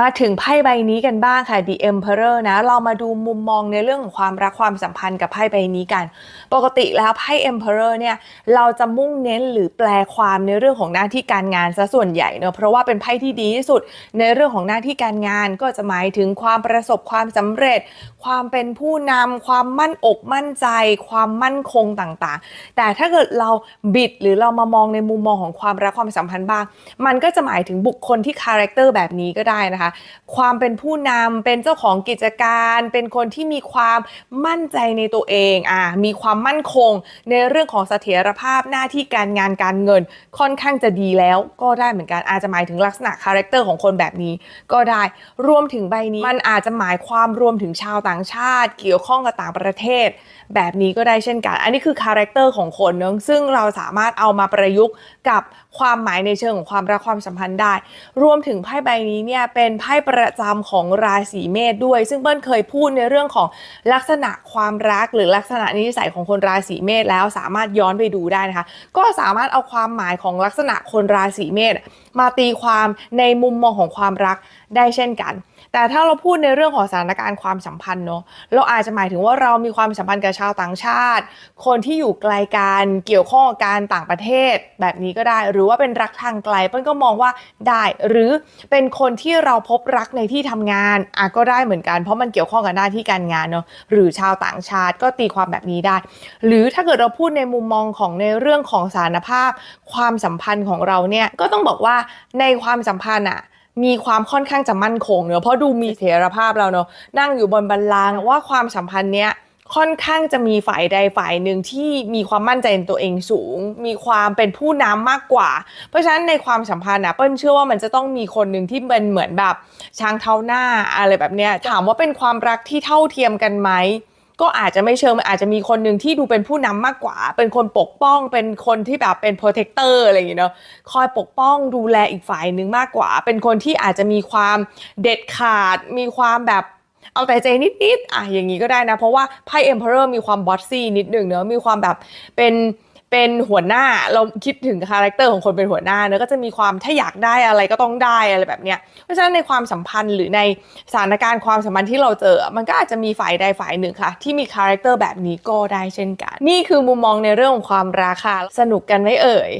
มาถึงไพ่ใบนี้กันบ้างค่ะ The Emperor นะ เรามาดูมุมมองในเรื่องของความรักความสัมพันธ์กับไพ่ใบนี้กัน ปกติแล้วไพ่ Emperor เนี่ย เราจะมุ่งเน้นหรือแปลความในเรื่องของหน้าที่การงานซะส่วนใหญ่เนอะเพราะว่าเป็นไพ่ที่ดีที่สุดในเรื่องของหน้าที่การงานก็จะหมายถึงความประสบความสำเร็จ ความเป็นผู้นำความมั่นอกมั่นใจ ความมั่นคงต่างๆ แต่ถ้าเกิดเราบิดหรือเรามามองในมุมมองของความรักความสัมพันธ์บ้าง มันก็จะหมายถึงบุคคลที่คาแรคเตอร์แบบนี้ก็ได้นะคะความเป็นผู้นำเป็นเจ้าของกิจการ เป็นคนที่มีความมั่นใจในตัวเองอ่ามีความมั่นคงในเรื่องของเสถียรภาพหน้าที่การงานการเงิน ค่อนข้างจะดีแล้วก็ได้เหมือนกันอาจจะหมายถึงลักษณะคาแรคเตอร์ของคนแบบนี้ก็ได้รวมถึงใบนี้ มันอาจจะหมายความรวมถึงชาวต่างชาติ เกี่ยวข้องกับต่างประเทศ แบบนี้ก็ได้เช่นกัน อันนี้คือคาแรคเตอร์ของคนเนอะซึ่งเราสามารถเอามาประยุกต์กับความหมายในเชิงของความรักความสัมพันธ์ได้ รวมถึงไพ่ใบนี้เนี่ยเป็น็นไพ่ประจำของราศีเมษด้วย ซึ่งเบิ้ลเคยพูดในเรื่องของลักษณะความรักหรือลักษณะนิสัยของคนราศีเมษแล้วสามารถย้อนไปดูได้นะคะ ก็สามารถเอาความหมายของลักษณะคนราศีเมษมาตีความในมุมมองของความรักได้เช่นกัน แต่ถ้าเราพูดในเรื่องของสถานการณ์ความสัมพันธ์เนาะเราอาจจะหมายถึงว่าเรามีความสัมพันธ์กับชาวต่างชาติ คนที่อยู่ไกลกันเกี่ยวข้องกับการต่างประเทศแบบนี้ก็ได้ หรือว่าเป็นรักทางไกลเปิ้ลก็มองว่าได้ หรือเป็นคนที่เราพบรักในที่ทำงานอะก็ได้เหมือนกัน เพราะมันเกี่ยวข้องกับหน้าที่การงานเนาะหรือชาวต่างชาติก็ตีความแบบนี้ได้ หรือถ้าเกิดเราพูดในมุมมองของในเรื่องของสารภาพ ความสัมพันธ์ของเราเนี่ยก็ต้องบอกว่าในความสัมพันธ์อะมีความค่อนข้างจะมั่นคงเนอะเพราะดูมีเสถียรภาพเราเนอะนั่งอยู่บนบัลลังว่าความสัมพันธ์เนี้ย ค่อนข้างจะมีฝ่ายใดฝ่ายหนึ่งที่มีความมั่นใจในตัวเองสูง มีความเป็นผู้นำมากกว่า เพราะฉะนั้นในความสัมพันธ์นะเปิ้ลเชื่อว่ามันจะต้องมีคนหนึ่งที่เป็นเหมือนแบบช้างเท้าหน้าอะไรแบบเนี้ยถามว่าเป็นความรักที่เท่าเทียมกันไหมก็อาจจะไม่เชิงอาจจะมีคนหนึ่งที่ดูเป็นผู้นำมากกว่า เป็นคนปกป้องเป็นคนที่แบบเป็น protector อะไรอย่างเงี้ยเนาะคอยปกป้องดูแลอีกฝ่ายหนึ่งมากกว่า เป็นคนที่อาจจะมีความเด็ดขาด มีความแบบ เอาแต่ใจนิดๆอะอย่างนี้ก็ได้นะ เพราะว่าไพ่ Emperor มีความบอสซี่นิดหนึ่งเนอะมีความแบบเป็นเป็นหัวหน้าเราคิดถึงคาแรคเตอร์ของคนเป็นหัวหน้าเนอะก็จะมีความถ้าอยากได้อะไรก็ต้องได้อะไรแบบเนี้ยเพราะฉะนั้นในความสัมพันธ์หรือในสถานการณ์ความสัมพันธ์ที่เราเจอ มันก็อาจจะมีฝ่ายใดฝ่ายหนึ่งค่ะ ที่มีคาแรคเตอร์แบบนี้ก็ได้เช่นกัน นี่คือมุมมองในเรื่องของความราคาสนุกกันไหมเอ่ย